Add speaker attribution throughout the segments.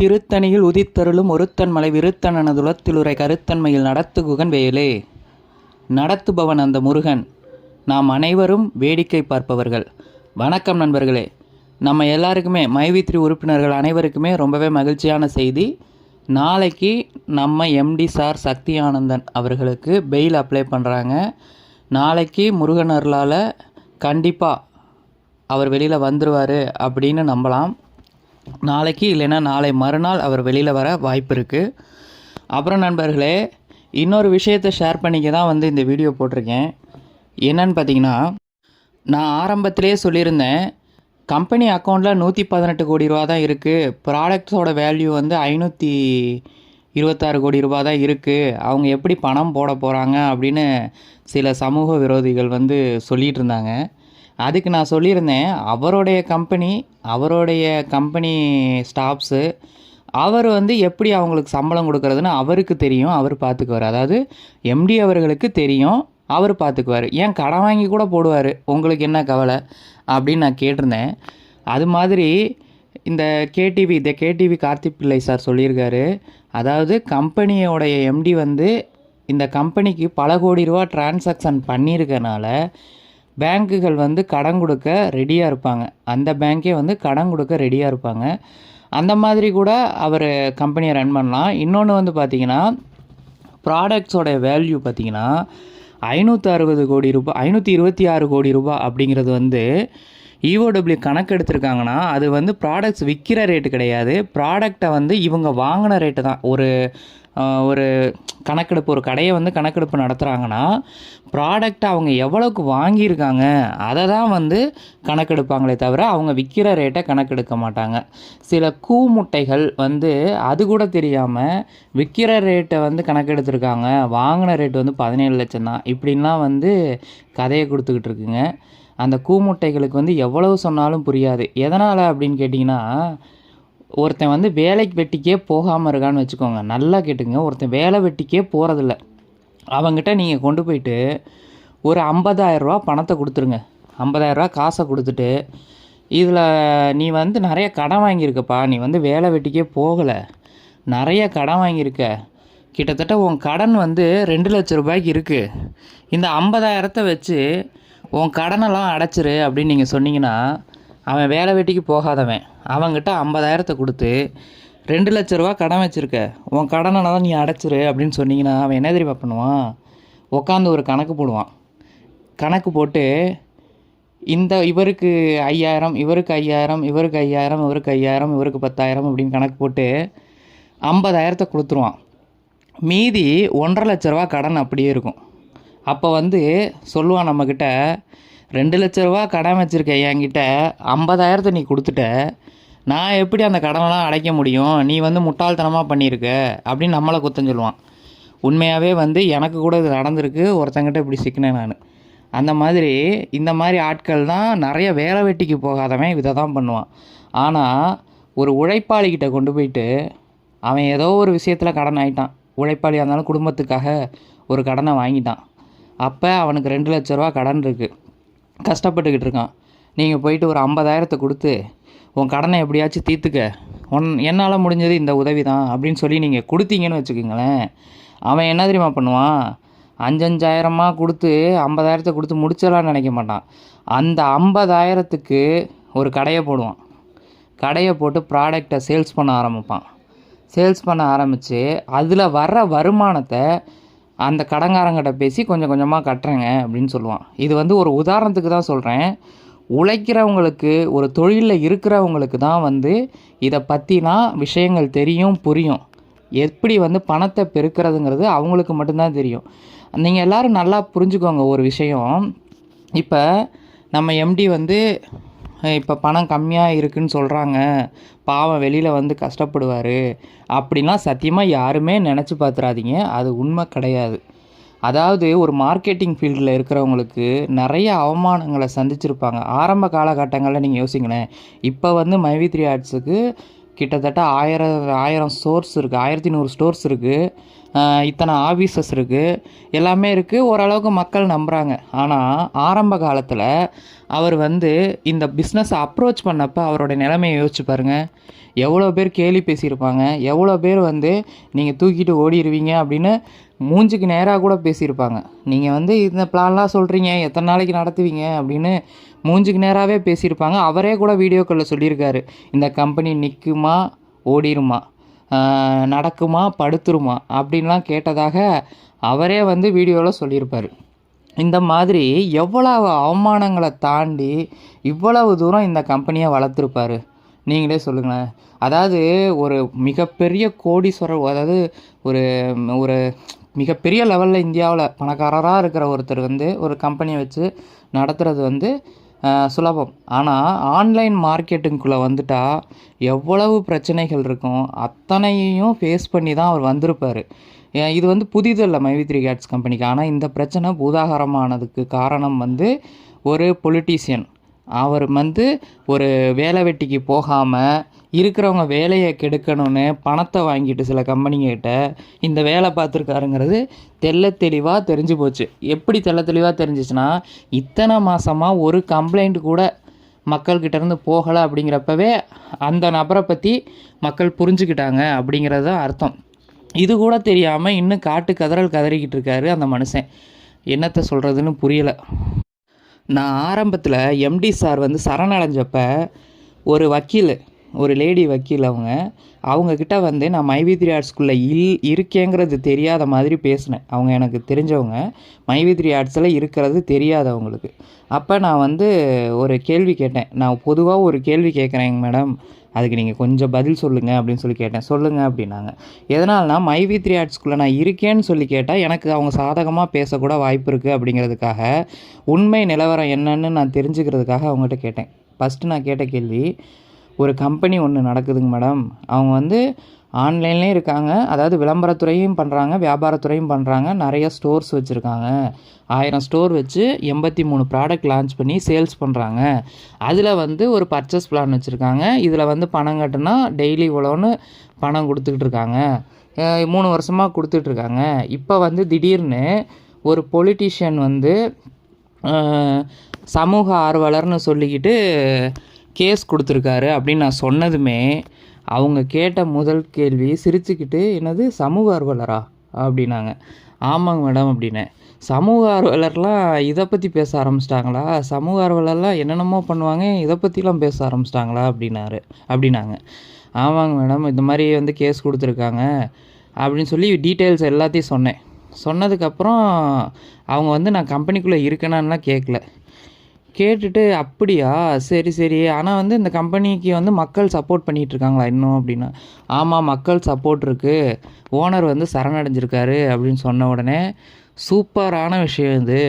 Speaker 1: திருத்தணியில் உதித்தருளும் ஒருத்தன் மலை விருத்தன் கருத்தன்மையில் நடத்துகுகன் வேலே. நடத்துபவன் அந்த முருகன். நாம் அனைவரும் வேடிக்கை பார்ப்பவர்கள். வணக்கம் நண்பர்களே. நம்ம எல்லாருக்குமே மைவித்ரி உறுப்பினர்கள் அனைவருக்குமே ரொம்பவே மகிழ்ச்சியான செய்தி. நாளைக்கு நம்ம எம்டி சார் சக்தி ஆனந்தன் அவர்களுக்கு பெயில் அப்ளை பண்ணுறாங்க நாளைக்கு முருகன் அருளால் கண்டிப்பாக அவர் வெளியில் வந்துடுவார் அப்படின்னு நம்பலாம். நாளைக்கு இல்லைன்னா நாளை மறுநாள் அவர் வெளியில் வர வாய்ப்பு இருக்குது அப்புறம் நண்பர்களே இன்னொரு விஷயத்தை ஷேர் பண்ணிக்க தான் வந்து இந்த வீடியோ போட்டிருக்கேன். என்னன்னு பார்த்தீங்கன்னா நான் ஆரம்பத்திலே சொல்லியிருந்தேன் கம்பெனி அக்கௌண்ட்டில் நூற்றி பதினெட்டு கோடி ரூபா தான் இருக்குது ப்ராடக்ட்ஸோட வேல்யூ வந்து ஐநூற்றி இருபத்தாறு கோடி ரூபா தான் இருக்குது அவங்க எப்படி பணம் போட போகிறாங்க அப்படின்னு சில சமூக விரோதிகள் வந்து சொல்லிகிட்டு இருந்தாங்க. அதுக்கு நான் சொல்லியிருந்தேன் அவருடைய கம்பெனி அவருடைய கம்பெனி ஸ்டாஃப்ஸு அவர் வந்து எப்படி அவங்களுக்கு சம்பளம் கொடுக்குறதுன்னு அவருக்கு தெரியும் அவர் பார்த்துக்குவார். அதாவது எம்டி அவர்களுக்கு தெரியும் அவர் பார்த்துக்குவார். ஏன் கடன் வாங்கி கூட போடுவார் உங்களுக்கு என்ன கவலை? அப்படின்னு நான் கேட்டிருந்தேன். அது மாதிரி இந்த கேடிவி இந்த கேடிவி கார்த்திக் பிள்ளை சார் சொல்லியிருக்காரு. அதாவது கம்பெனியோடைய எம்டி வந்து இந்த கம்பெனிக்கு பல கோடி ரூபா டிரான்சாக்ஷன் பண்ணியிருக்கனால பேங்க்குகள் வந்து கடன் கொடுக்க ரெடியாக இருப்பாங்க. அந்த பேங்க்கே வந்து கடன் கொடுக்க ரெடியாக இருப்பாங்க. அந்த மாதிரி கூட அவர் கம்பெனியை ரன் பண்ணலாம். இன்னொன்று வந்து பார்த்திங்கன்னா ப்ராடக்ட்ஸோட வேல்யூ பார்த்திங்கன்னா ஐநூற்றி அறுபது கோடி ரூபாய் ஐநூற்றி இருபத்தி ஆறு கோடி ரூபாய் அப்படிங்கிறது வந்து இஓடபிள்யூ கணக்கு எடுத்திருக்காங்கன்னா அது வந்து ப்ராடக்ட்ஸ் விற்கிற ரேட்டு கிடையாது. ப்ராடக்டை வந்து இவங்க வாங்கின ரேட்டு தான். ஒரு ஒரு கணக்கெடுப்பு ஒரு கடையை வந்து கணக்கெடுப்பு நடத்துகிறாங்கன்னா ப்ராடக்ட் அவங்க எவ்வளோக்கு வாங்கியிருக்காங்க அதை தான் வந்து கணக்கெடுப்பாங்களே தவிர அவங்க விற்கிற ரேட்டை கணக்கெடுக்க மாட்டாங்க. சில கூ முட்டைகள் வந்து அது கூட தெரியாமல் விற்கிற ரேட்டை வந்து கணக்கெடுத்திருக்காங்க. வாங்கின ரேட் வந்து பதினேழு லட்சம் தான். இப்படின்லாம் வந்து கதையை கொடுத்துக்கிட்டு இருக்குங்க. அந்த கூமுட்டைகளுக்கு வந்து எவ்வளவு சொன்னாலும் புரியாது. எதனால் அப்படின்னு கேட்டிங்கன்னா ஒருத்தன் வந்து வேலைக்கு வெட்டிக்கே போகாமல் இருக்கான்னு வச்சுக்கோங்க. நல்லா கேட்டுங்க. ஒருத்தன் வேலை வெட்டிக்கே போகிறதில்ல அவங்ககிட்ட நீங்கள் கொண்டு போயிட்டு ஒரு 50000 ரூபா பணத்தை கொடுத்துருங்க. 50000 ரூபா காசை கொடுத்துட்டு இதில் நீ வந்து நிறைய கடன் வாங்கியிருக்கப்பா. நீ வந்து வேலை வெட்டிக்கே போகலை. நிறைய கடன் வாங்கியிருக்க. கிட்டத்தட்ட உன் கடன் வந்து ரெண்டு லட்ச ரூபாய்க்கு இருக்குது இந்த ஐம்பதாயிரத்தை வச்சு உன் கடனெல்லாம் அடைச்சிரு அப்படின்னு நீங்கள் சொன்னீங்கன்னா அவன் வேலை வெட்டிக்கு போகாதவன். அவன்கிட்ட ஐம்பதாயிரத்தை கொடுத்து ரெண்டு லட்ச ரூபா கடன் வச்சுருக்க. உன் கடனை தான் நீ அடைச்சிரு அப்படின்னு சொன்னீங்கன்னா அவன் என்ன தெரியுமா பண்ணுவான்? உட்காந்து ஒரு கணக்கு போடுவான். கணக்கு போட்டு இந்த இவருக்கு ஐயாயிரம் இவருக்கு ஐயாயிரம் இவருக்கு ஐயாயிரம் இவருக்கு ஐயாயிரம் இவருக்கு பத்தாயிரம் அப்படின்னு கணக்கு போட்டு ஐம்பதாயிரத்தை கொடுத்துருவான். மீதி ஒன்றரை லட்ச ரூபா கடன் அப்படியே இருக்கும். அப்போ வந்து சொல்லுவான் நம்மக்கிட்ட ரெண்டு லட்ச ரூபா கடன் வச்சுருக்க என்கிட்ட. ஐம்பதாயிரத்தை நீ கொடுத்துட்ட. நான் எப்படி அந்த கடனெல்லாம் அடைக்க முடியும்? நீ வந்து முட்டாள்தனமாக பண்ணியிருக்க அப்படின்னு நம்மளை குத்தம் சொல்லுவான். உண்மையாகவே வந்து எனக்கு கூட இது நடந்திருக்கு. ஒருத்தங்கிட்ட இப்படி சிக்கினேன் நான். அந்த மாதிரி இந்த மாதிரி ஆட்கள் தான் நிறைய வேலை வெட்டிக்கு போகாதவன் இதை தான் பண்ணுவான். ஆனால் ஒரு உழைப்பாளிகிட்ட கொண்டு போயிட்டு அவன் ஏதோ ஒரு விஷயத்தில் கடன் ஆகிட்டான் உழைப்பாளியாக இருந்தாலும் குடும்பத்துக்காக ஒரு கடனை வாங்கிட்டான். அப்போ அவனுக்கு ரெண்டு லட்ச ரூபா கடன் இருக்குது கஷ்டப்பட்டுக்கிட்டு இருக்கான். நீங்கள் போயிட்டு ஒரு ஐம்பதாயிரத்தை கொடுத்து உன் கடனை எப்படியாச்சும் தீர்த்துக்க. உன் என்னால் முடிஞ்சது இந்த உதவி தான் அப்படின்னு சொல்லி நீங்கள் கொடுத்தீங்கன்னு வச்சுக்கோங்களேன். அவன் என்ன தெரியுமா பண்ணுவான்? அஞ்சஞ்சாயிரமாக கொடுத்து ஐம்பதாயிரத்தை கொடுத்து முடிச்சிடலான்னு நினைக்க மாட்டான். அந்த ஐம்பதாயிரத்துக்கு ஒரு கடையை போடுவான். கடையை போட்டு ப்ராடக்டை சேல்ஸ் பண்ண ஆரம்பிப்பான். சேல்ஸ் பண்ண ஆரம்பித்து அதில் வர்ற வருமானத்தை அந்த கடங்காரங்கிட்ட பேசி கொஞ்சம் கொஞ்சமாக கட்டுறேங்க அப்படின்னு சொல்லுவான். இது வந்து ஒரு உதாரணத்துக்கு தான் சொல்கிறேன் உழைக்கிறவங்களுக்கு ஒரு தொழிலில் இருக்கிறவங்களுக்கு தான் வந்து இதை பற்றினா விஷயங்கள் தெரியும் புரியும். எப்படி வந்து பணத்தை பெருக்கிறதுங்கிறது அவங்களுக்கு மட்டும்தான் தெரியும். நீங்கள் எல்லோரும் நல்லா புரிஞ்சுக்கோங்க ஒரு விஷயம். இப்போ நம்ம எம்டி வந்து இப்போ பணம் கம்மியாக இருக்குன்னு சொல்கிறாங்க பாவம் வெளியில் வந்து கஷ்டப்படுவார். அப்படின்லாம் சத்தியமாக யாருமே நினச்சி பார்த்துறாதீங்க அது உண்மை கிடையாது. அதாவது ஒரு மார்க்கெட்டிங் ஃபீல்டில் இருக்கிறவங்களுக்கு நிறைய அவமானங்களை சந்திச்சிருப்பாங்க. ஆரம்ப காலகட்டங்களில் நீங்கள் யோசிங்களேன். இப்போ வந்து மைவி த்ரீ ஆர்ட்ஸுக்கு கிட்டத்தட்ட ஆயிரம் ஆயிரம் ஸ்டோர்ஸ் இருக்குது ஆயிரத்தி நூறு ஸ்டோர்ஸ் இருக்குது இத்தனை ஆஃபீஸஸ் இருக்குது எல்லாமே இருக்குது ஓரளவுக்கு மக்கள் நம்புகிறாங்க ஆனால் ஆரம்ப காலத்தில் அவர் வந்து இந்த பிஸ்னஸை அப்ரோச் பண்ணப்போ அவரோட நிலைமையை யோசிச்சு பாருங்கள் எவ்வளோ பேர் கேலி பேசியிருப்பாங்க. எவ்வளோ பேர் வந்து நீங்கள் தூக்கிட்டு ஓடிடுவீங்க அப்படின்னு மூஞ்சுக்கு நேராக கூட பேசியிருப்பாங்க. நீங்கள் வந்து இந்த பிளான்லாம் சொல்கிறீங்க எத்தனை நாளைக்கு நடத்துவீங்க அப்படின்னு மூஞ்சுக்கு நேராகவே பேசியிருப்பாங்க. அவரே கூட வீடியோக்களில் சொல்லியிருக்காரு. இந்த கம்பெனி நிற்குமா ஓடிருமா? நடக்குமா படுத்துருமா அப்படின்லாம் கேட்டதாக அவரே வந்து வீடியோவில் சொல்லியிருப்பார். இந்த மாதிரி எவ்வளவு அவமானங்களை தாண்டி இவ்வளவு தூரம் இந்த கம்பெனியை வளர்த்துருப்பாரு. நீங்களே சொல்லுங்களேன். அதாவது ஒரு மிகப்பெரிய கோடீஸ்வரர் அதாவது ஒரு ஒரு மிகப்பெரிய லெவலில் இந்தியாவில் பணக்காரராக இருக்கிற ஒருத்தர் வந்து ஒரு கம்பெனியை வச்சு நடத்துகிறது வந்து சுலபம். ஆனால் ஆன்லைன் மார்க்கெட்டுங்குள்ளே வந்துட்டால் எவ்வளவு பிரச்சனைகள் இருக்கும் அத்தனையும் ஃபேஸ் பண்ணி தான் அவர் வந்திருப்பார். இது வந்து புதிதல்ல மைவி த்ரீ கேட்ஸ் கம்பெனிக்கு ஆனால் இந்த பிரச்சனை பூதாகரமானதுக்கு காரணம் வந்து ஒரு பொலிட்டீஷியன் அவர் வந்து ஒரு வேலை வெட்டிக்கு போகாமல் இருக்கிறவங்க வேலையை கெடுக்கணும்னு பணத்தை வாங்கிட்டு சில கம்பெனிங்கிட்ட இந்த வேலை பார்த்துருக்காருங்கிறது தெல்ல தெளிவாக தெரிஞ்சு போச்சு. எப்படி தெள்ள தெளிவாக தெரிஞ்சிச்சுன்னா இத்தனை மாதமாக ஒரு கம்ப்ளைண்ட் கூட மக்கள்கிட்ட இருந்து போகலை அப்படிங்கிறப்பவே அந்த நபரை பற்றி மக்கள் புரிஞ்சுக்கிட்டாங்க அப்படிங்கிறது தான் அர்த்தம். இது கூட தெரியாமல் இன்னும் காட்டு கதறல் கதறிக்கிட்டு இருக்காரு அந்த மனுஷன். என்னத்தை சொல்கிறதுன்னு புரியலை. நான் ஆரம்பத்தில் எம்டி சார் வந்து சரணடைஞ்சப்ப ஒரு வக்கீல் ஒரு லேடி வக்கீல் அவங்க. அவங்கக்கிட்ட வந்து நான் மைவித்ரி ஆர்ட்ஸ்குள்ளே இல் இருக்கேங்கிறது தெரியாத மாதிரி பேசினேன். அவங்க எனக்கு தெரிஞ்சவங்க. மைவித்ரி ஆர்ட்ஸில் இருக்கிறது தெரியாது அவங்களுக்கு. அப்போ நான் வந்து ஒரு கேள்வி கேட்டேன். நான் பொதுவாக ஒரு கேள்வி கேட்குறேங்க மேடம். அதுக்கு நீங்கள் கொஞ்சம் பதில் சொல்லுங்கள் அப்படின்னு சொல்லி கேட்டேன். சொல்லுங்கள் அப்படின்னாங்க. எதனால்னா மைவி த்ரீ ஆர்ட்ஸ்குள்ளே நான் இருக்கேன்னு சொல்லி கேட்டால் எனக்கு அவங்க சாதகமாக பேசக்கூட வாய்ப்பு இருக்குது அப்படிங்கிறதுக்காக உண்மை நிலவரம் என்னன்னு நான் தெரிஞ்சுக்கிறதுக்காக அவங்ககிட்ட கேட்டேன். ஃபஸ்ட்டு நான் கேட்ட கேள்வி ஒரு கம்பெனி ஒன்று நடக்குதுங்க மேடம் அவங்க வந்து ஆன்லைன்லேயும் இருக்காங்க. அதாவது விளம்பரத்துறையும் பண்ணுறாங்க வியாபாரத்துறையும் பண்ணுறாங்க நிறைய ஸ்டோர்ஸ் வச்சுருக்காங்க. ஆயிரம் ஸ்டோர் வச்சு எண்பத்தி மூணு ப்ராடக்ட் லான்ச் பண்ணி சேல்ஸ் பண்ணுறாங்க அதில் வந்து ஒரு பர்ச்சேஸ் பிளான் வச்சுருக்காங்க. இதில் வந்து பணம் கட்டுனா டெய்லி இவ்வளோன்னு பணம் கொடுத்துக்கிட்டு இருக்காங்க. மூணு வருஷமாக கொடுத்துட்ருக்காங்க இப்போ வந்து திடீர்னு ஒரு பொலிட்டிஷியன் வந்து சமூக ஆர்வலர்னு சொல்லிக்கிட்டு கேஸ் கொடுத்துருக்காரு அப்படின்னு நான் சொன்னதுமே அவங்க கேட்ட முதல் கேள்வி சிரிச்சுக்கிட்டு என்னது சமூக ஆர்வலரா? அப்படின்னாங்க. ஆமாங்க மேடம் அப்படின்னேன். சமூக ஆர்வலர்லாம் இதை பற்றி பேச ஆரம்பிச்சிட்டாங்களா? சமூக ஆர்வலர்லாம் என்னென்னமோ பண்ணுவாங்க இதை பற்றிலாம் பேச ஆரம்பிச்சிட்டாங்களா? அப்படின்னாரு அப்படின்னாங்க. ஆமாங்க மேடம் இந்த மாதிரி வந்து கேஸ் கொடுத்துருக்காங்க அப்படின்னு சொல்லி டீட்டெயில்ஸ் எல்லாத்தையும் சொன்னேன். சொன்னதுக்கப்புறம் அவங்க வந்து நான் கம்பெனிக்குள்ளே இருக்கேனான்லாம் கேட்கல கேட்டுட்டு அப்படியா? சரி சரி. ஆனால் வந்து இந்த கம்பெனிக்கு வந்து மக்கள் சப்போர்ட் பண்ணிகிட்டு இருக்காங்களா இன்னும் அப்படின்னா. ஆமாம் மக்கள் சப்போர்ட் இருக்குது ஓனர் வந்து சரணடைஞ்சிருக்காரு அப்படின்னு சொன்ன உடனே சூப்பரான விஷயம் இது.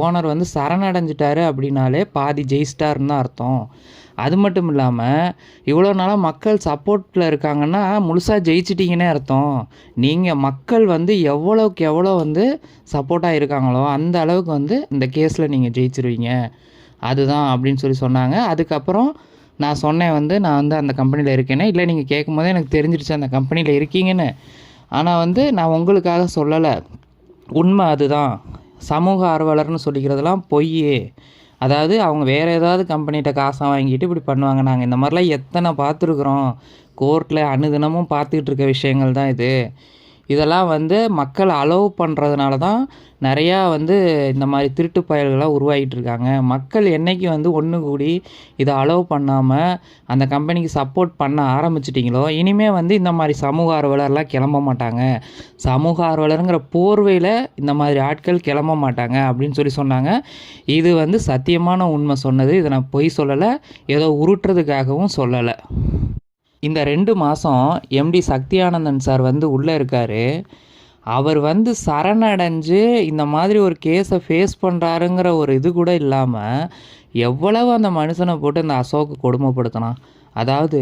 Speaker 1: ஓனர் வந்து சரணடைஞ்சிட்டாரு அப்படின்னாலே பாதி ஜெயிச்சிட்டாருன்னு தான் அர்த்தம். அது மட்டும் இல்லாமல் இவ்வளோ நாளாக மக்கள் சப்போர்ட்டில் இருக்காங்கன்னா முழுசாக ஜெயிச்சிட்டிங்கன்னே அர்த்தம். நீங்கள் மக்கள் வந்து எவ்வளோக்கு எவ்வளோ வந்து சப்போர்ட்டாக இருக்காங்களோ அந்த அளவுக்கு வந்து இந்த கேஸில் நீங்கள் ஜெயிச்சிருவீங்க. அதுதான் அப்படின்னு சொல்லி சொன்னாங்க. அதுக்கப்புறம் நான் சொன்னேன் வந்து நான் வந்து அந்த கம்பெனியில் இருக்கேன்னு இல்லை நீங்கள் கேட்கும் போதே எனக்கு தெரிஞ்சிருச்சு அந்த கம்பெனியில் இருக்கீங்கன்னு. ஆனால் வந்து நான் உங்களுக்காக சொல்லலை. உண்மை அதுதான். சமூக ஆர்வலர்னு சொல்லிக்கிறதெல்லாம் பொய் அதாவது அவங்க வேறு ஏதாவது கம்பெனிகிட்ட காசை வாங்கிட்டு இப்படி பண்ணுவாங்க. நாங்கள் இந்த மாதிரிலாம் எத்தனை பார்த்துருக்குறோம். கோர்ட்டில் அனுதினமும் பார்த்துக்கிட்டு இருக்க விஷயங்கள் தான் இது. இதெல்லாம் வந்து மக்கள் அலோவ் பண்ணுறதுனால தான் நிறையா வந்து இந்த மாதிரி திருட்டு பயல்களாக உருவாகிட்டு இருக்காங்க மக்கள் என்றைக்கு வந்து ஒன்று கூடி இதை அலோவ் பண்ணாமல் அந்த கம்பெனிக்கு சப்போர்ட் பண்ண ஆரம்பிச்சிட்டிங்களோ இனிமேல் வந்து இந்த மாதிரி சமூக ஆர்வலர்லாம் கிளம்ப மாட்டாங்க. சமூக ஆர்வலருங்கிற போர்வையில் இந்த மாதிரி ஆட்கள் கிளம்ப மாட்டாங்க அப்படின்னு சொல்லி சொன்னாங்க. இது வந்து சத்தியமான உண்மை சொன்னது. இதை நான் பொய் சொல்லலை. ஏதோ உருட்டுறதுக்காகவும் சொல்லலை. இந்த ரெண்டு மாதம் எம்டி சக்தியானந்தன் சார் வந்து உள்ளே இருக்கார். அவர் வந்து சரணடைஞ்சு இந்த மாதிரி ஒரு கேஸை ஃபேஸ் பண்ணுறாருங்கிற ஒரு இது கூட இல்லாமல் எவ்வளவு அந்த மனுஷனை போட்டு இந்த அசோக்கு கொடுமைப்படுத்தினான். அதாவது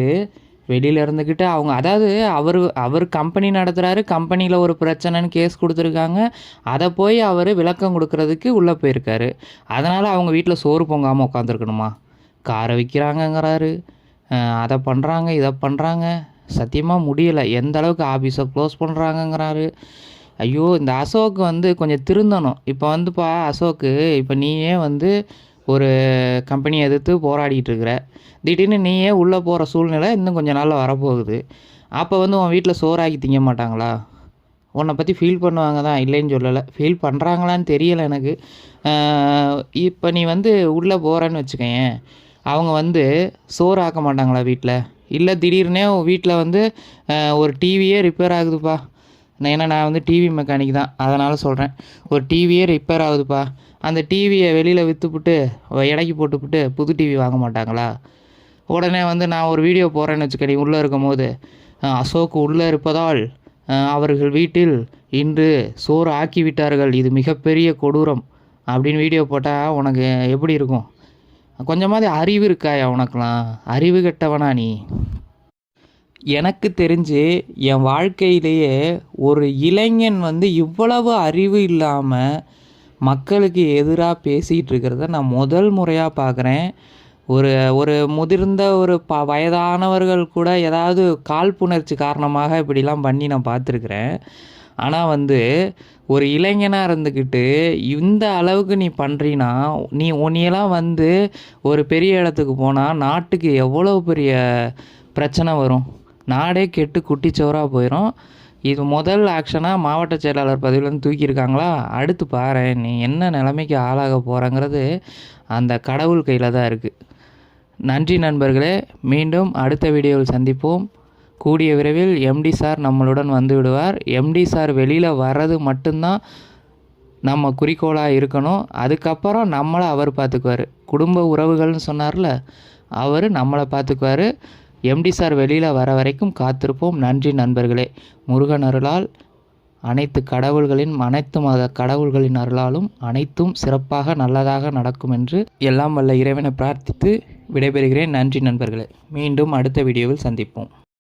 Speaker 1: வெளியில் இருந்துக்கிட்டு அவங்க அதாவது அவர் அவர் கம்பெனி நடத்துகிறாரு கம்பெனியில் ஒரு பிரச்சனைன்னு கேஸ் கொடுத்துருக்காங்க. அதை போய் அவர் விளக்கம் கொடுக்கறதுக்கு உள்ளே போயிருக்காரு. அதனால் அவங்க வீட்டில் சோறு பொங்காமல் உட்காந்துருக்கணுமா காரை விற்கிறாங்கங்கிறாரு அதை பண்ணுறாங்க இதை பண்ணுறாங்க சத்தியமாக முடியலை. எந்த அளவுக்கு ஆஃபீஸை க்ளோஸ் பண்ணுறாங்கங்கிறாரு ஐயோ இந்த அசோக் வந்து கொஞ்சம் திருந்தணும். இப்போ வந்துப்பா அசோக்கு இப்போ நீயே வந்து ஒரு கம்பெனியை எதிர்த்து போராடிட்டு இருக்கிற. திடீர்னு நீயே உள்ளே போகிற சூழ்நிலை இன்னும் கொஞ்சம் நாளில் வரப்போகுது. அப்போ வந்து உன் வீட்டில் சோறாக்கி திங்க மாட்டாங்களா? உன்னை பற்றி ஃபீல் பண்ணுவாங்க தான். இல்லைன்னு சொல்லலை. ஃபீல் பண்ணுறாங்களான்னு தெரியலை எனக்கு. இப்போ நீ வந்து உள்ளே போகிறேன்னு வச்சுக்கேன் அவங்க வந்து சோறு ஆக்க மாட்டாங்களா வீட்டில் இல்லை திடீர்னே வீட்டில் வந்து ஒரு டிவியே ரிப்பேர் ஆகுதுப்பா. நான் ஏன்னா நான் வந்து டிவி மெக்கானிக் தான். அதனால் சொல்கிறேன் ஒரு டிவியே ரிப்பேர் ஆகுதுப்பா. அந்த டிவியை வெளியில் விற்றுப்புட்டு இடைக்கு போட்டுப்புட்டு புது டிவி வாங்க மாட்டாங்களா? உடனே வந்து நான் ஒரு வீடியோ போடுறேன்னு வச்சுக்கடி உள்ளே இருக்கும் போது அசோக் உள்ளே இருப்பதால் அவர்கள் வீட்டில் இன்று சோறு ஆக்கி விட்டார்கள். இது மிகப்பெரிய கொடூரம். அப்படின்னு வீடியோ போட்டால் உனக்கு எப்படி இருக்கும்? கொஞ்சமாவது அறிவு இருக்காயா உனக்கெலாம் அறிவு கெட்டவனா நீ? எனக்கு தெரிஞ்சு என் வாழ்க்கையிலேயே ஒரு இளைஞன் வந்து இவ்வளவு அறிவு இல்லாமல் மக்களுக்கு எதிராக பேசிகிட்டு இருக்கிறத நான் முதல் முறையாக பார்க்குறேன் ஒரு ஒரு முதிர்ந்த ஒரு ப வயதானவர்கள் கூட ஏதாவது காழ்ப்புணர்ச்சி காரணமாக இப்படிலாம் பண்ணி நான் பார்த்துருக்குறேன் ஆனால் வந்து ஒரு இளைஞனாக இருந்துக்கிட்டு இந்த அளவுக்கு நீ பண்ணுறீன்னா நீ உன்னையெல்லாம் வந்து ஒரு பெரிய இடத்துக்கு போனால் நாட்டுக்கு எவ்வளோ பெரிய பிரச்சனை வரும்? நாடே கெட்டு குட்டிச்சோராக போயிடும் இது முதல் ஆக்ஷனாக மாவட்ட செயலாளர் பதவியிலேருந்து தூக்கியிருக்காங்களா? அடுத்து பாரு நீ என்ன நிலைமைக்கு ஆளாக போகிறங்கிறது அந்த கடவுள் கையில் தான் இருக்குது நன்றி நண்பர்களே மீண்டும் அடுத்த வீடியோவில் சந்திப்போம். கூடிய விரைவில் எம்டி சார் நம்மளுடன் வந்து விடுவார். எம்டி சார் வெளியில் வர்றது மட்டும்தான் நம்ம குறிக்கோளாக இருக்கணும். அதுக்கப்புறம் நம்மளை அவர் பார்த்துக்குவார். குடும்ப உறவுகள்னு சொன்னார்ல அவர் நம்மளை பார்த்துக்குவார். எம்டி சார் வெளியில் வர வரைக்கும் காத்திருப்போம். நன்றி நண்பர்களே. முருகன் அருளால் அனைத்து கடவுள்களின் அனைத்து மத கடவுள்களின் அருளாலும் அனைத்தும் சிறப்பாக நல்லதாக நடக்கும் என்று எல்லாம் வல்ல இறைவனை பிரார்த்தித்து விடைபெறுகிறேன். நன்றி நண்பர்களே. மீண்டும் அடுத்த வீடியோவில் சந்திப்போம்.